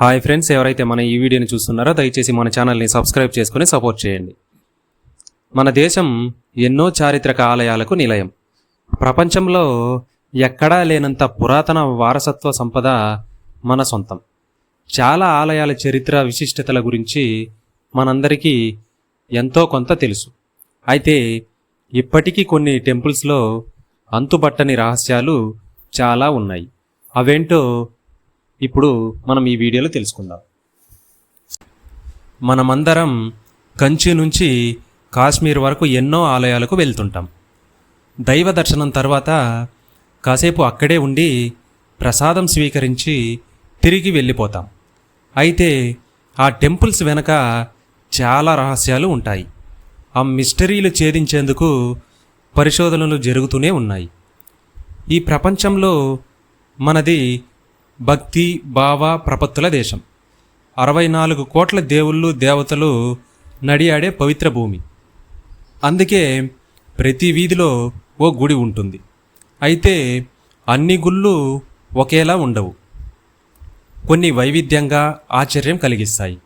Hi friends ఎవరైతే మన ఈ వీడియోని చూస్తున్నారో దయచేసి మన ఛానల్ని సబ్స్క్రైబ్ చేసుకుని సపోర్ట్ చేయండి. మన దేశం ఎన్నో చారిత్రక ఆలయాలకు నిలయం. ప్రపంచంలో ఎక్కడా లేనంత పురాతన వారసత్వ సంపద మన సొంతం. చాలా ఆలయాల చరిత్ర విశిష్టతల గురించి మనందరికీ ఎంతో కొంత తెలుసు. అయితే ఇప్పటికీ కొన్ని టెంపుల్స్లో అంతుబట్టని రహస్యాలు చాలా ఉన్నాయి. అవేంటో ఇప్పుడు మనం ఈ వీడియోలో తెలుసుకుందాం. మనమందరం కంచి నుంచి కాశ్మీర్ వరకు ఎన్నో ఆలయాలకు వెళ్తుంటాం. దైవ దర్శనం తర్వాత కాసేపు అక్కడే ఉండి ప్రసాదం స్వీకరించి తిరిగి వెళ్ళిపోతాం. అయితే ఆ టెంపుల్స్ వెనక చాలా రహస్యాలు ఉంటాయి. ఆ మిస్టరీలు ఛేదించేందుకు పరిశోధనలు జరుగుతూనే ఉన్నాయి. ఈ ప్రపంచంలో మనది భక్తి భావ ప్రపత్తుల దేశం. అరవై నాలుగు కోట్ల దేవుళ్ళు దేవతలు నడియాడే పవిత్ర భూమి. అందుకే ప్రతి వీధిలో ఓ గుడి ఉంటుంది. అయితే అన్ని గుళ్ళు ఒకేలా ఉండవు. కొన్ని వైవిధ్యంగా ఆశ్చర్యం కలిగిస్తాయి.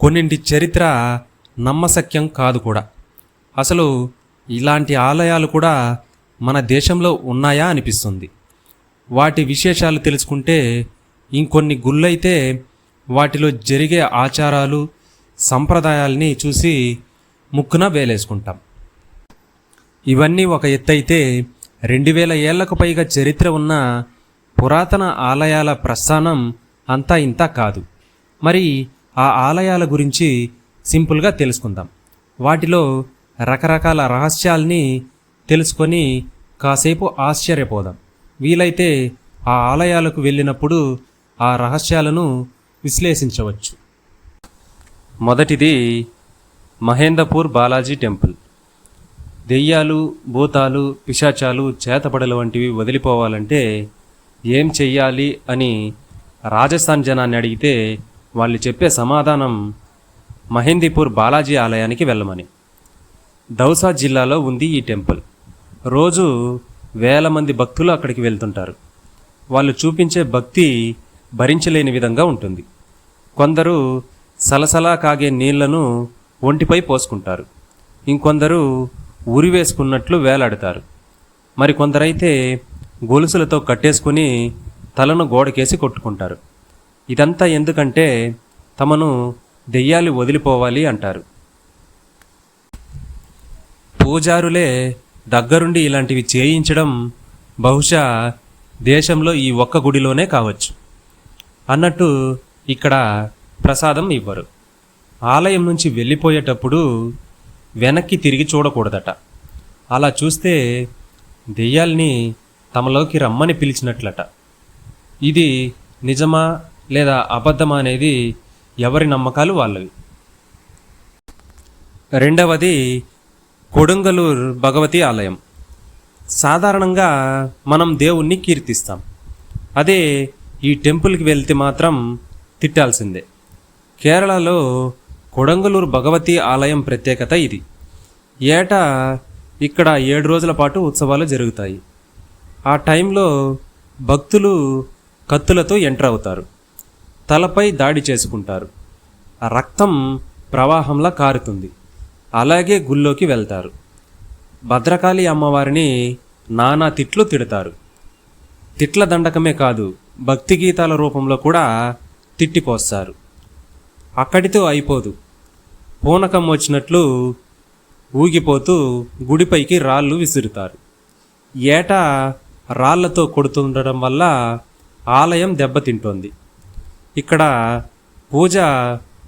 కొన్నింటి చరిత్ర నమ్మశక్యం కాదు కూడా. అసలు ఇలాంటి ఆలయాలు కూడా మన దేశంలో ఉన్నాయా అనిపిస్తుంది. వాటి విశేషాలు తెలుసుకుంటే ఇంకొన్ని గుళ్ళైతే వాటిలో జరిగే ఆచారాలు సంప్రదాయాల్ని చూసి ముక్కున వేలేసుకుంటాం. ఇవన్నీ ఒక ఎత్తైతే రెండు వేల ఏళ్ళకు పైగా చరిత్ర ఉన్న పురాతన ఆలయాల ప్రస్థానం అంతా ఇంత కాదు. మరి ఆ ఆలయాల గురించి సింపుల్గా తెలుసుకుందాం. వాటిలో రకరకాల రహస్యాల్ని తెలుసుకొని కాసేపు ఆశ్చర్యపోదాం. వీలైతే ఆ ఆలయాలకు వెళ్ళినప్పుడు ఆ రహస్యాలను విశ్లేషించవచ్చు. మొదటిది మహేందపూర్ బాలాజీ టెంపుల్. దెయ్యాలు భూతాలు పిశాచాలు చేతపడలు వంటివి వదిలిపోవాలంటే ఏం చెయ్యాలి అని రాజస్థాన్ జనాన్ని అడిగితే వాళ్ళు చెప్పే సమాధానం మహేందీపూర్ బాలాజీ ఆలయానికి వెళ్ళమని. దౌసా జిల్లాలో ఉంది ఈ టెంపుల్. రోజు వేల మంది భక్తులు అక్కడికి వెళ్తుంటారు. వాళ్ళు చూపించే భక్తి భరించలేని విధంగా ఉంటుంది. కొందరు సలసలా కాగే నీళ్ళను ఒంటిపై పోసుకుంటారు. ఇంకొందరు ఉరి వేసుకున్నట్లు వేలాడతారు. మరి కొందరైతే గొలుసులతో కట్టేసుకుని తలను గోడకేసి కొట్టుకుంటారు. ఇదంతా ఎందుకంటే తమను దెయ్యాలు వదిలిపోవాలి అంటారు. పూజారులే దగ్గరుండి ఇలాంటివి చేయించడం బహుశా దేశంలో ఈ ఒక్క గుడిలోనే కావచ్చు. అన్నట్టు ఇక్కడ ప్రసాదం ఇవ్వరు. ఆలయం నుంచి వెళ్ళిపోయేటప్పుడు వెనక్కి తిరిగి చూడకూడదట. అలా చూస్తే దెయ్యాల్ని తమలోకి రమ్మని పిలిచినట్లట. ఇది నిజమా లేదా అబద్ధమా అనేది ఎవరి నమ్మకాలు వాళ్ళవి. రెండవది కొడంగలూర్ భగవతి ఆలయం. సాధారణంగా మనం దేవుణ్ణి కీర్తిస్తాం. అదే ఈ టెంపుల్కి వెళ్తే మాత్రం తిట్టాల్సిందే. కేరళలో కొడంగలూరు భగవతి ఆలయం ప్రత్యేకత ఇది. ఏటా ఇక్కడ ఏడు రోజుల పాటు ఉత్సవాలు జరుగుతాయి. ఆ టైంలో భక్తులు కత్తులతో ఎంటర్ అవుతారు. తలపై దాడి చేసుకుంటారు. ఆ రక్తం ప్రవాహంలా కారుతుంది. అలాగే గుళ్ళోకి వెళ్తారు. భద్రకాళి అమ్మవారిని నానా తిట్లు తిడతారు. తిట్ల దండకమే కాదు భక్తి గీతాల రూపంలో కూడా తిట్టిపోస్తారు అక్కడితో అయిపోదు. పూనకం వచ్చినట్లు ఊగిపోతూ గుడిపైకి రాళ్ళు విసురుతారు. ఏటా రాళ్ళతో కొడుతుండడం వల్ల ఆలయం దెబ్బతింటోంది. ఇక్కడ పూజ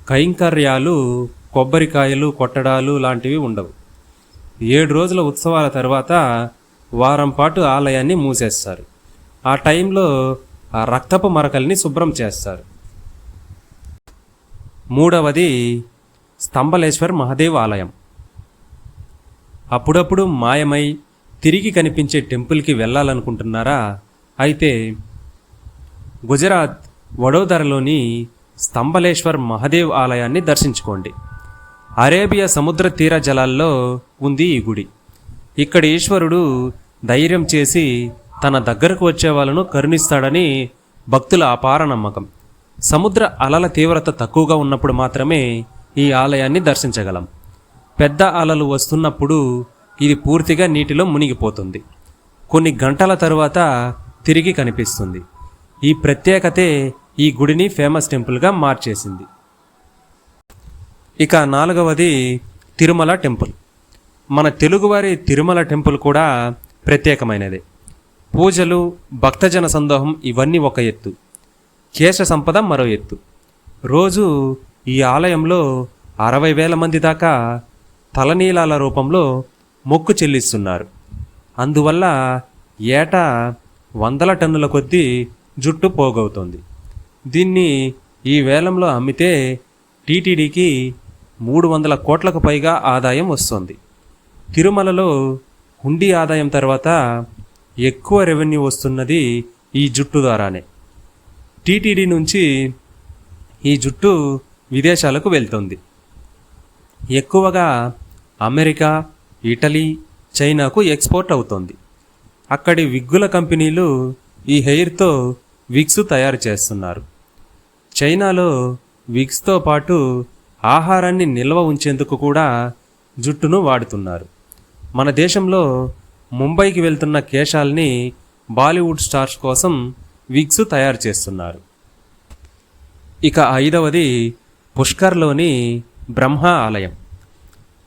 కైంకర్యాలు కొబ్బరికాయలు కొట్టడాలు లాంటివి ఉండవు. ఏడు రోజుల ఉత్సవాల తర్వాత వారం పాటు ఆలయాన్ని మూసేస్తారు. ఆ టైంలో ఆ రక్తపు మరకల్ని శుభ్రం చేస్తారు. మూడవది స్తంభలేశ్వర్ మహాదేవ్ ఆలయం. అప్పుడప్పుడు మాయమై తిరిగి కనిపించే టెంపుల్కి వెళ్ళాలనుకుంటున్నారా? అయితే గుజరాత్ వడోదరలోని స్తంభలేశ్వర్ మహాదేవ్ ఆలయాన్ని దర్శించుకోండి. అరేబియా సముద్ర తీర జలాల్లో ఉంది ఈ గుడి. ఇక్కడ ఈశ్వరుడు ధైర్యం చేసి తన దగ్గరకు వచ్చే వాళ్ళను కరుణిస్తాడని భక్తుల అపార నమ్మకం. సముద్ర అలల తీవ్రత తక్కువగా ఉన్నప్పుడు మాత్రమే ఈ ఆలయాన్ని దర్శించగలం. పెద్ద అలలు వస్తున్నప్పుడు ఇది పూర్తిగా నీటిలో మునిగిపోతుంది. కొన్ని గంటల తరువాత తిరిగి కనిపిస్తుంది. ఈ ప్రత్యేకతే ఈ గుడిని ఫేమస్ టెంపుల్గా మార్చేసింది. ఇక నాలుగవది తిరుమల టెంపుల్. మన తెలుగువారి తిరుమల టెంపుల్ కూడా ప్రత్యేకమైనదే. పూజలు భక్తజన సందోహం ఇవన్నీ ఒక ఎత్తు. కేశ సంపద మరో ఎత్తు. రోజు ఈ ఆలయంలో అరవై వేల మంది దాకా తలనీలాల రూపంలో మొక్కు చెల్లిస్తున్నారు. అందువల్ల ఏటా వందల టన్నుల కొద్దీ జుట్టు పోగవుతోంది. దీన్ని ఈ వేలంలో అమ్మితే టీటీడీకి మూడు వందల కోట్లకు పైగా ఆదాయం వస్తుంది. తిరుమలలో హుండీ ఆదాయం తర్వాత ఎక్కువ రెవెన్యూ వస్తున్నది ఈ జుట్టు ద్వారానే. టీటీడీ నుంచి ఈ జుట్టు విదేశాలకు వెళ్తుంది. ఎక్కువగా అమెరికా ఇటలీ చైనాకు ఎక్స్పోర్ట్ అవుతుంది. అక్కడి విగ్గుల కంపెనీలు ఈ హెయిర్తో విగ్స్ తయారు చేస్తున్నారు. చైనాలో విగ్స్తో పాటు ఆహారాన్ని నిల్వ ఉంచేందుకు కూడా జుట్టును వాడుతున్నారు. మన దేశంలో ముంబైకి వెళ్తున్న కేశాల్ని బాలీవుడ్ స్టార్స్ కోసం విగ్స్ తయారు చేస్తున్నారు. ఇక ఐదవది పుష్కర్లోని బ్రహ్మ ఆలయం.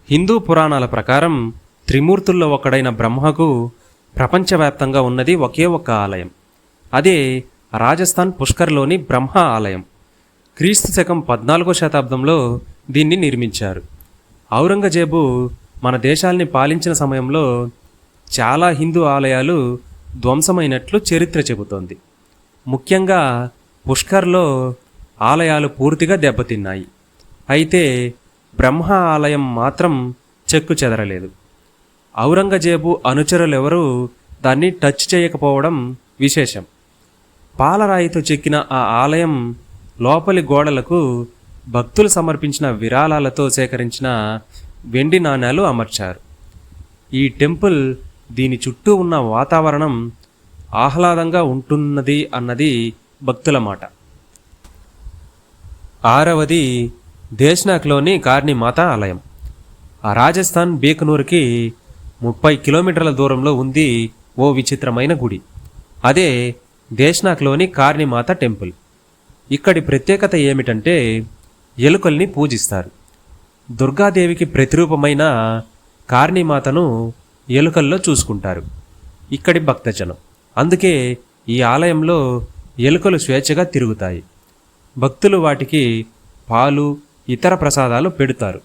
హిందూ పురాణాల ప్రకారం త్రిమూర్తుల్లో ఒకడైన బ్రహ్మకు ప్రపంచవ్యాప్తంగా ఉన్నది ఒకే ఒక్క ఆలయం. అదే రాజస్థాన్ పుష్కర్లోని బ్రహ్మ ఆలయం. క్రీస్తు శకం పద్నాలుగో శతాబ్దంలో దీన్ని నిర్మించారు. ఔరంగజేబు మన దేశాల్ని పాలించిన సమయంలో చాలా హిందూ ఆలయాలు ధ్వంసమైనట్లు చరిత్ర చెబుతోంది. ముఖ్యంగా పుష్కర్లో ఆలయాలు పూర్తిగా దెబ్బతిన్నాయి. అయితే బ్రహ్మ ఆలయం మాత్రం చెక్కు చెదరలేదు. ఔరంగజేబు అనుచరులెవరూ దాన్ని టచ్ చేయకపోవడం విశేషం. పాలరాయితో చెక్కిన ఆ ఆలయం లోపలి గోడలకు భక్తులు సమర్పించిన విరాళాలతో సేకరించిన వెండి నాణేలు అమర్చారు. ఈ టెంపుల్ దీని చుట్టూ ఉన్న వాతావరణం ఆహ్లాదంగా ఉంటున్నది అన్నది భక్తుల మాట. ఆరవది దేశ్నాక్లోని కార్నిమాత ఆలయం. రాజస్థాన్ బీకనూరుకి ముప్పై కిలోమీటర్ల దూరంలో ఉంది ఓ విచిత్రమైన గుడి. అదే దేశ్నాక్లోని కార్నిమాత టెంపుల్. ఇక్కడి ప్రత్యేకత ఏమిటంటే ఎలుకల్ని పూజిస్తారు. దుర్గాదేవికి ప్రతిరూపమైన కార్ణిమాతను ఎలుకల్లో చూసుకుంటారు. ఇక్కడి భక్తజనం. అందుకే ఈ ఆలయంలో ఎలుకలు స్వేచ్ఛగా తిరుగుతాయి. భక్తులు వాటికి పాలు ఇతర ప్రసాదాలు పెడతారు.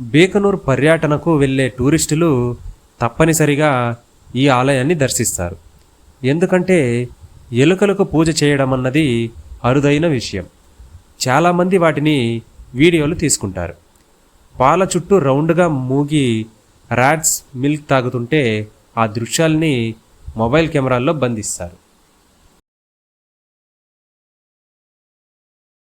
బేకనూర్ పర్యటనకు వెళ్ళే టూరిస్టులు తప్పనిసరిగా ఈ ఆలయాన్ని దర్శిస్తారు. ఎందుకంటే ఎలుకలకు పూజ చేయడం అన్నది అరుదైన విషయం. చాలామంది వాటిని వీడియోలు తీసుకుంటారు. పాల చుట్టూ రౌండ్గా మూగి ర్యాట్స్ మిల్క్ తాగుతుంటే ఆ దృశ్యాల్ని మొబైల్ కెమెరాల్లో బంధిస్తారు.